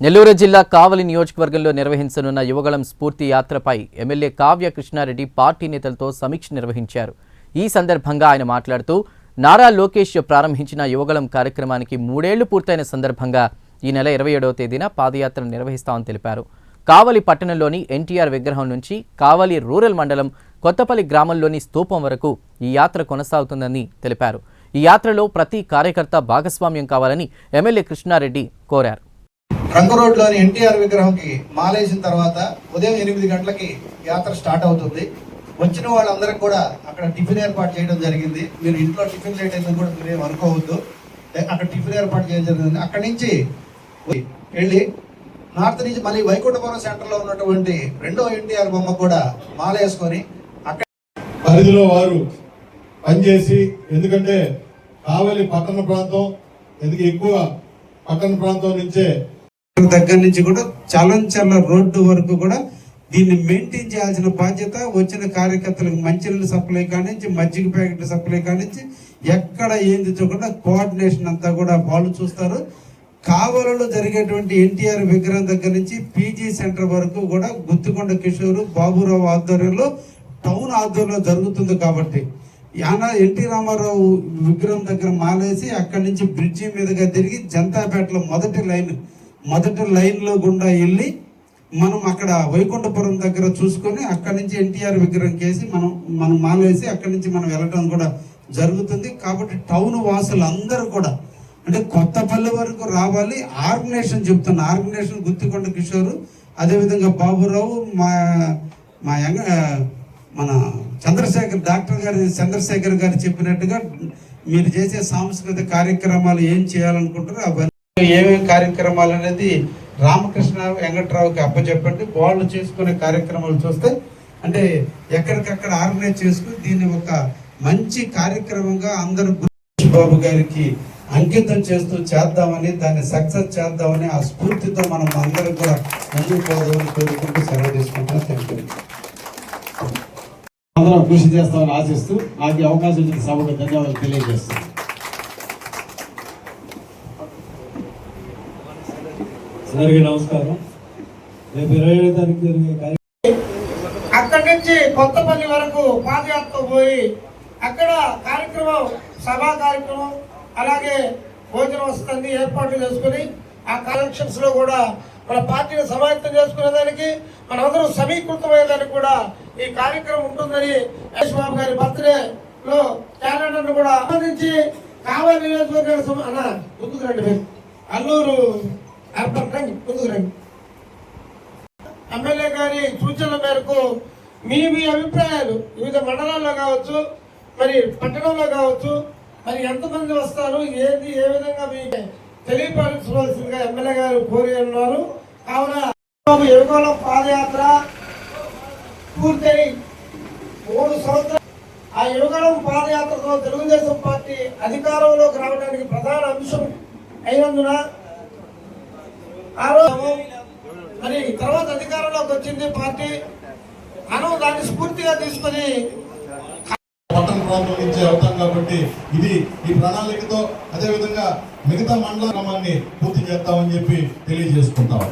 నెల్లూరు జిల్లా కావలి నియోజకవర్గంలో నిర్వహించనున్న యువగళం స్ఫూర్తి యాత్రపై ఎమ్మెల్యే కావ్య కృష్ణారెడ్డి పార్టీ నేతలతో సమీక్ష నిర్వహించారు. ఈ సందర్భంగా ఆయన మాట్లాడుతూ నారా లోకేష్ ప్రారంభించిన యువగళం కార్యక్రమానికి మూడేళ్ళు పూర్తయిన సందర్భంగా ఈ నెల ఇరవై ఏడవ తేదీన పాదయాత్ర నిర్వహిస్తామని తెలిపారు. కావలి పట్టణంలోని ఎన్టీఆర్ విగ్రహం నుంచి కావలి రూరల్ మండలం కొత్తపల్లి గ్రామంలోని స్తూపం వరకు ఈ యాత్ర కొనసాగుతుందని తెలిపారు. ఈ యాత్రలో ప్రతి కార్యకర్త భాగస్వామ్యం కావాలని ఎమ్మెల్యే కృష్ణారెడ్డి కోరారు. రంగు రోడ్లోని ఎన్టీఆర్ విగ్రహంకి మాలేసిన తర్వాత ఉదయం ఎనిమిది గంటలకి యాత్ర స్టార్ట్ అవుతుంది. వచ్చిన వాళ్ళందరికి కూడా అక్కడ టిఫిన్ ఏర్పాటు చేయడం జరిగింది. మీరు ఇంట్లో టిఫిన్ చేయడం కూడా మీరేం అనుకోవద్దు. అక్కడ టిఫిన్ ఏర్పాటు చేయడం జరిగింది. అక్కడి నుంచి వెళ్ళి నార్త్ నుంచి మళ్ళీ వైకుంఠపురం సెంటర్లో ఉన్నటువంటి రెండో ఎన్టీఆర్ బొమ్మ కూడా మాలేసుకొని అక్కడ పరిధిలో వారు పనిచేసి ఎందుకంటే కావలి పట్టణ ప్రాంతం ఎందుకు ఎక్కువ పట్టణ ప్రాంతం నుంచే దగ్గర నుంచి కూడా చలంచల రోడ్డు వరకు కూడా దీన్ని మెయింటైన్ చేయాల్సిన బాధ్యత వచ్చిన కార్యకర్తలకు మంచినీళ్ళు సప్లై కానించి మజ్జిగ ప్యాకెట్ సప్లై కానించి ఎక్కడ ఏంది చూడకుండా కోఆర్డినేషన్ అంతా కూడా వాళ్ళు చూస్తారు. కావలలో జరిగేటువంటి ఎన్టీఆర్ విగ్రహం దగ్గర నుంచి పీజీ సెంటర్ వరకు కూడా గుత్తికొండ కిషోర్ బాబురావు ఆధ్వర్యంలో టౌన్ ఆధ్వర్యంలో జరుగుతుంది కాబట్టి. యానా ఎన్టీ రామారావు విగ్రహం దగ్గర మాలేసి అక్కడి నుంచి బ్రిడ్జి మీదుగా తిరిగి జనతాపేటలో మొదటి లైన్ మొదటి లైన్లో గుండా వెళ్ళి మనం అక్కడ వైకుంఠపురం దగ్గర చూసుకొని అక్కడి నుంచి ఎన్టీఆర్ విగ్రహం కేసి మనం మనం మాలేసి అక్కడి నుంచి మనం వెళ్ళడం కూడా జరుగుతుంది. కాబట్టి టౌన్ వాసులు అందరూ కూడా అంటే కొత్తపల్లి వరకు రావాలి ఆర్గనైజేషన్ చెప్తున్నా ఆర్గనైజేషన్ గుత్తికొండ కిషోరు అదేవిధంగా బాబురావు మా మా యంగ మన చంద్రశేఖర్ డాక్టర్ గారి చంద్రశేఖర్ గారు చెప్పినట్టుగా మీరు చేసే సాంస్కృతిక కార్యక్రమాలు ఏం చేయాలనుకుంటారో అవన్నీ ఏమేమి కార్యక్రమాలు అనేది రామకృష్ణ వెంకట్రావుకి అప్పచెప్పండి. వాళ్ళు చేసుకునే కార్యక్రమాలు చూస్తే అంటే ఎక్కడికక్కడ ఆర్గనైజ్ చేసుకుని దీన్ని ఒక మంచి కార్యక్రమంగా అందరూ బాబు గారికి అంకితం చేస్తూ చేద్దామని దాన్ని సక్సెస్ చేద్దామని ఆ స్ఫూర్తితో మనం అందరం కూడా ముందుకు పోదామని కోరుకుంటూ సెలవు తీసుకుంటాం థ్యాంక్ యూ అందరం కృషి చేస్తామని ఆశిస్తూ నాకు అవకాశం ఇచ్చిన సభకు ధన్యవాదాలు తెలియజేస్తాను అందరికీ నమస్కారం. రేపు ఇరవై ఏడో తారీఖు జరిగే అక్కడి నుంచి కొత్తపల్లి వరకు పాదయాత్ర పోయి అక్కడ కార్యక్రమం సభా కార్యక్రమం అలాగే భోజన వస్తుంది ఏర్పాట్లు చేసుకుని ఆ కలెక్షన్స్లో కూడా మన పార్టీని సమాయత్తం చేసుకునేదానికి మనందరం సమీకృతమయ్యేదానికి కూడా ఈ కార్యక్రమం ఉంటుందని మహేష్ బాబు గారి బర్త్డే లో క్యాలెండర్ కూడా సంబంధించి కావాలి నియోజకవర్గానికి అన్న ముందుకు రండి. అల్లూరు అర్థం రండి ముందుకు రండి ఎమ్మెల్యే గారి సూచనల మేరకు మీ మీ అభిప్రాయాలు వివిధ మండలాల్లో కావచ్చు మరి పట్టణంలో కావచ్చు మరి ఎంతమంది వస్తారు ఏంది ఏ విధంగా మీ తెలియపరచవలసిందిగా ఎమ్మెల్యే గారు కోరి ఉన్నారు. కావున బాబు ఎరుగోళం పాదయాత్ర పూర్తయి మూడు సంవత్సరాలు. ఆ యువగళం పాదయాత్రతో తెలుగుదేశం పార్టీ అధికారంలోకి రావడానికి ప్రధాన అంశం అయినందున ఆ రోజు మరి తర్వాత అధికారంలోకి వచ్చింది పార్టీ. మనం దాన్ని స్ఫూర్తిగా తీసుకుని పట్టణ ప్రాంతం ఇచ్చే అవుతాం కాబట్టి ఇది ఈ ప్రణాళికతో అదే విధంగా మిగతా మండల క్రమాన్ని పూర్తి చేస్తామని చెప్పి తెలియజేసుకుంటాం